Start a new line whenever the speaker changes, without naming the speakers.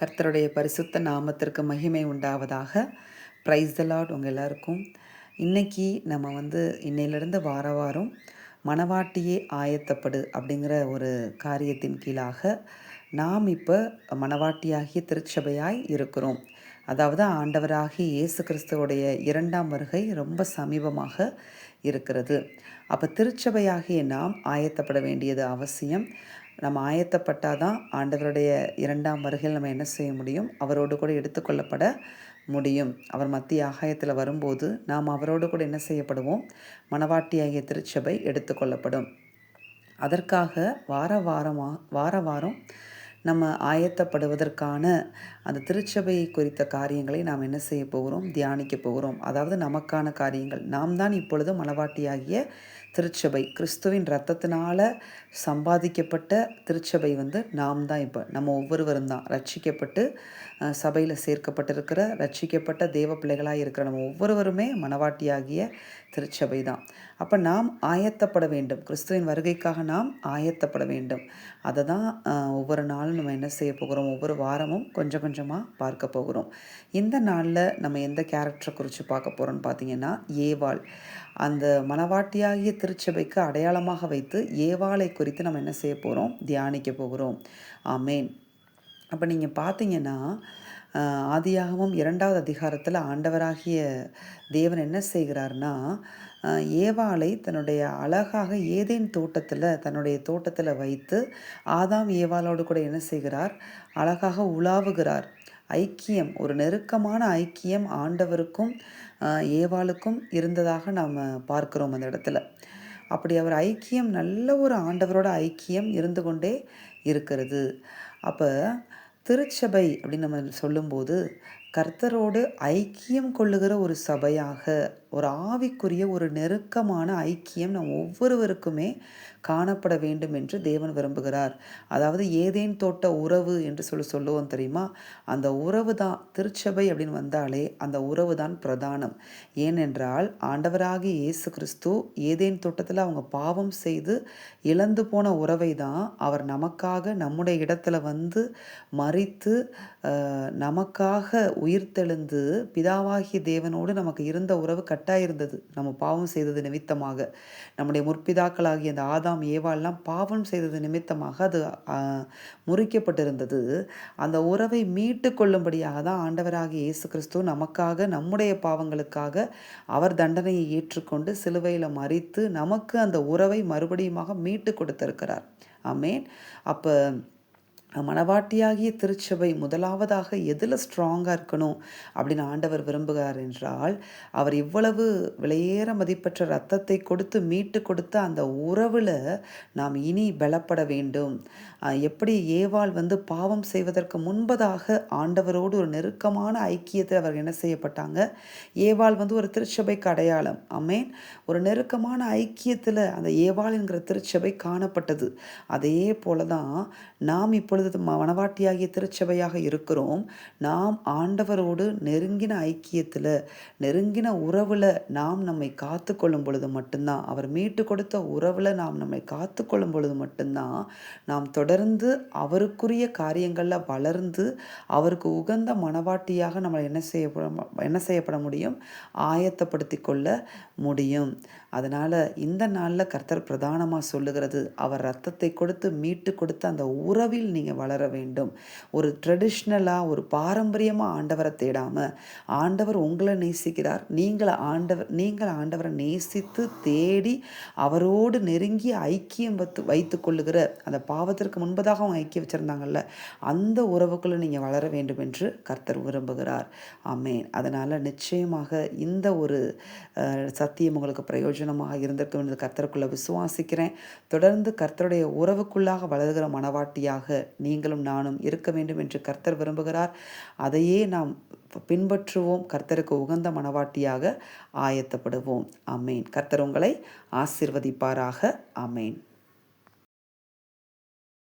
கர்த்தருடைய பரிசுத்த நாமத்திற்கு மகிமை உண்டாவதாக. ப்ரைஸ் த லாட் உங்கள் எல்லாருக்கும். இன்றைக்கி நம்ம வந்து இன்னையிலேருந்து வார வாரம் மணவாட்டியே ஆயத்தப்படு அப்படிங்கிற ஒரு காரியத்தின் கீழாக நாம் இப்போ மணவாட்டியாகிய திருச்சபையாய் இருக்கிறோம். அதாவது ஆண்டவராகி இயேசு கிறிஸ்துவோடைய இரண்டாம் வருகை ரொம்ப சமீபமாக இருக்கிறது. அப்போ திருச்சபையாகிய நாம் ஆயத்தப்பட வேண்டியது அவசியம். நம்ம ஆயத்தப்பட்டால் தான் ஆண்டவருடைய இரண்டாம் வருகையில் நம்ம என்ன செய்ய முடியும்? அவரோடு கூட எடுத்துக்கொள்ளப்பட முடியும். அவர் மத்திய ஆகாயத்தில் வரும்போது நாம் அவரோடு கூட என்ன செய்யப்படுவோம்? மணவாட்டியாகிய திருச்சபை எடுத்துக்கொள்ளப்படும் அதற்காக வார வாரமாக வார வாரம் நம்ம ஆயத்தப்படுவதற்கான அந்த திருச்சபை குறித்த காரியங்களை நாம் என்ன செய்ய போகிறோம்? தியானிக்க போகிறோம். அதாவது நமக்கான காரியங்கள். நாம் தான் இப்பொழுது மனவாட்டியாகிய திருச்சபை. கிறிஸ்துவின் ரத்தத்தினால் சம்பாதிக்கப்பட்ட திருச்சபை வந்து நாம் தான் இப்போ. நம்ம ஒவ்வொருவரும் தான். ரட்சிக்கப்பட்டு சபையில் சேர்க்கப்பட்டிருக்கிற ரட்சிக்கப்பட்ட தேவ பிள்ளைகளாக இருக்கிற நம்ம ஒவ்வொருவருமே மனவாட்டியாகிய திருச்சபை தான். அப்போ நாம் ஆயத்தப்பட வேண்டும். கிறிஸ்துவின் வருகைக்காக நாம் ஆயத்தப்பட வேண்டும். அதை தான் ஒவ்வொரு நாளும் நம்ம என்ன செய்ய போகிறோம்? ஒவ்வொரு வாரமும் கொஞ்சம் கொஞ்சமாக பார்க்க போகிறோம். இந்த நாளில் நம்ம எந்த கேரக்டரை குறித்து பார்க்க போகிறோம்னு பார்த்தீங்கன்னா ஏவாள். அந்த மனவாட்டியாகிய திருச்சபைக்கு அடையாளமாக வைத்து ஏவாளை குறித்து நம்ம என்ன செய்ய போகிறோம் தியானிக்க போகிறோம். ஆமேன். அப்போ நீங்கள் பார்த்தீங்கன்னா ஆதியாகவும் இரண்டாவது அதிகாரத்தில் ஆண்டவராகிய தேவன் என்ன செய்கிறார்னா ஏவாளை தன்னுடைய அழகாக ஏதேன் தோட்டத்தில் தன்னுடைய தோட்டத்தில் வைத்து ஆதாம் ஏவாளோடு கூட என்ன செய்கிறார்? அழகாக உலாவுகிறார். ஐக்கியம் ஒரு நெருக்கமான ஐக்கியம் ஆண்டவருக்கும் ஏவாளுக்கும் இருந்ததாக நாம் பார்க்குறோம் அந்த இடத்துல. அப்படி அவர் ஐக்கியம் நல்ல ஒரு ஆண்டவரோட ஐக்கியம் இருந்து கொண்டே இருக்கிறது. அப்போ திருச்சபை அப்படின்னு நம்ம சொல்லும்போது கர்த்தரோடு ஐக்கியம் கொள்ளுகிற ஒரு சபையாக ஒரு ஆவிக்குரிய ஒரு நெருக்கமான ஐக்கியம் நம் ஒவ்வொருவருக்குமே காணப்பட வேண்டும் என்று தேவன் விரும்புகிறார். அதாவது ஏதேன் தோட்ட உறவு என்று சொல்லி சொல்லுவோம் தெரியுமா? அந்த உறவு தான் திருச்சபை அப்படின்னு வந்தாலே அந்த உறவு தான் பிரதானம். ஏனென்றால் ஆண்டவராகி இயேசு கிறிஸ்து ஏதேன் தோட்டத்தில் அவங்க பாவம் செய்து இழந்து போன உறவை தான் அவர் நமக்காக நம்முடைய இடத்துல வந்து மறித்து நமக்காக உயிர்த்தெழுந்து பிதாவாகிய தேவனோடு நமக்கு இருந்த உறவு கட்டாயிருந்தது. நம்ம பாவம் செய்தது நிமித்தமாக. நம்முடைய முற்பிதாக்களாகிய அந்த ஆதாம் ஏவாள்லாம் பாவம் செய்தது நிமித்தமாக அது முறிக்கப்பட்டிருந்தது. அந்த உறவை மீட்டு கொள்ளும்படியாக தான் ஆண்டவராகிய இயேசு கிறிஸ்து நமக்காக நம்முடைய பாவங்களுக்காக அவர் தண்டனையை ஏற்றுக்கொண்டு சிலுவையில் மறித்து நமக்கு அந்த உறவை மறுபடியுமாக மீட்டு கொடுத்திருக்கிறார். ஆமேன். அப்போ மணவாட்டியாகிய திருச்சபை முதலாவதாக எதில் ஸ்ட்ராங்காக இருக்கணும் அப்படின்னு ஆண்டவர் விரும்புகிறார் என்றால் அவர் இவ்வளவு விலையேற மதிப்பற்ற ரத்தத்தை கொடுத்து மீட்டு கொடுத்த அந்த உறவில் நாம் இனி பலப்பட வேண்டும். எப்படி ஏவாள் வந்து பாவம் செய்வதற்கு முன்பதாக ஆண்டவரோடு ஒரு நெருக்கமான ஐக்கியத்தை அவர் என்ன செய்யப்பட்டாங்க? ஏவாள் வந்து ஒரு திருச்சபைக்கு அடையாளம். அமேன் ஒரு நெருக்கமான ஐக்கியத்தில் அந்த ஏவாள் என்கிற திருச்சபை காணப்பட்டது. அதே போல தான் நாம் இப்பொழுது இப்பொழுது மனவாட்டியாகிய திருச்சபையாக இருக்கிறோம். நாம் ஆண்டவரோடு நெருங்கின ஐக்கியத்தில் நெருங்கின உறவில் நாம் நம்மை காத்து கொள்ளும் பொழுது மட்டும்தான் அவர் மீட்டு கொடுத்த உறவில் நாம் நம்மை காத்து கொள்ளும் பொழுது மட்டும்தான் நாம் தொடர்ந்து அவருக்குரிய காரியங்களில் வளர்ந்து அவருக்கு உகந்த மனவாட்டியாக நம்ம என்ன செய்யப்பட என்ன செய்யப்பட முடியும்? ஆயத்தப்படுத்தி கொள்ள முடியும். அதனால் இந்த நாளில் கர்த்தர் பிரதானமாக சொல்லுகிறது அவர் ரத்தத்தை கொடுத்து மீட்டு கொடுத்து அந்த உறவில் நீங்கள் வளர வேண்டும். ஒரு ட்ரெடிஷ்னலாக ஒரு பாரம்பரியமாக ஆண்டவரை தேடாமல் ஆண்டவர் உங்களை நேசிக்கிறார். நீங்கள் ஆண்டவர் நீங்கள் ஆண்டவரை நேசித்து தேடி அவரோடு நெருங்கி ஐக்கியம் வைத்து வைத்து கொள்ளுகிற அந்த பாவத்திற்கு முன்பதாக அவங்க ஐக்கியம் வச்சுருந்தாங்கல்ல அந்த உறவுக்குள்ளே நீங்கள் வளர வேண்டும் என்று கர்த்தர் விரும்புகிறார். ஆமேன். அதனால் நிச்சயமாக இந்த ஒரு சத்தியம் உங்களுக்கு பிரயோஜனம் பிரயோஜனமாக இருந்திருக்கும் என்று கர்த்தருக்குள்ளே விசுவாசிக்கிறேன். தொடர்ந்து கர்த்தருடைய உறவுக்குள்ளாக வளர்கிற மனவாட்டியாக நீங்களும் நானும் இருக்க வேண்டும் என்று கர்த்தர் விரும்புகிறார். அதையே நாம் பின்பற்றுவோம். கர்த்தருக்கு உகந்த மனவாட்டியாக ஆயத்தப்படுவோம். அமேன் கர்த்தர் உங்களை ஆசிர்வதிப்பாராக. அமேன்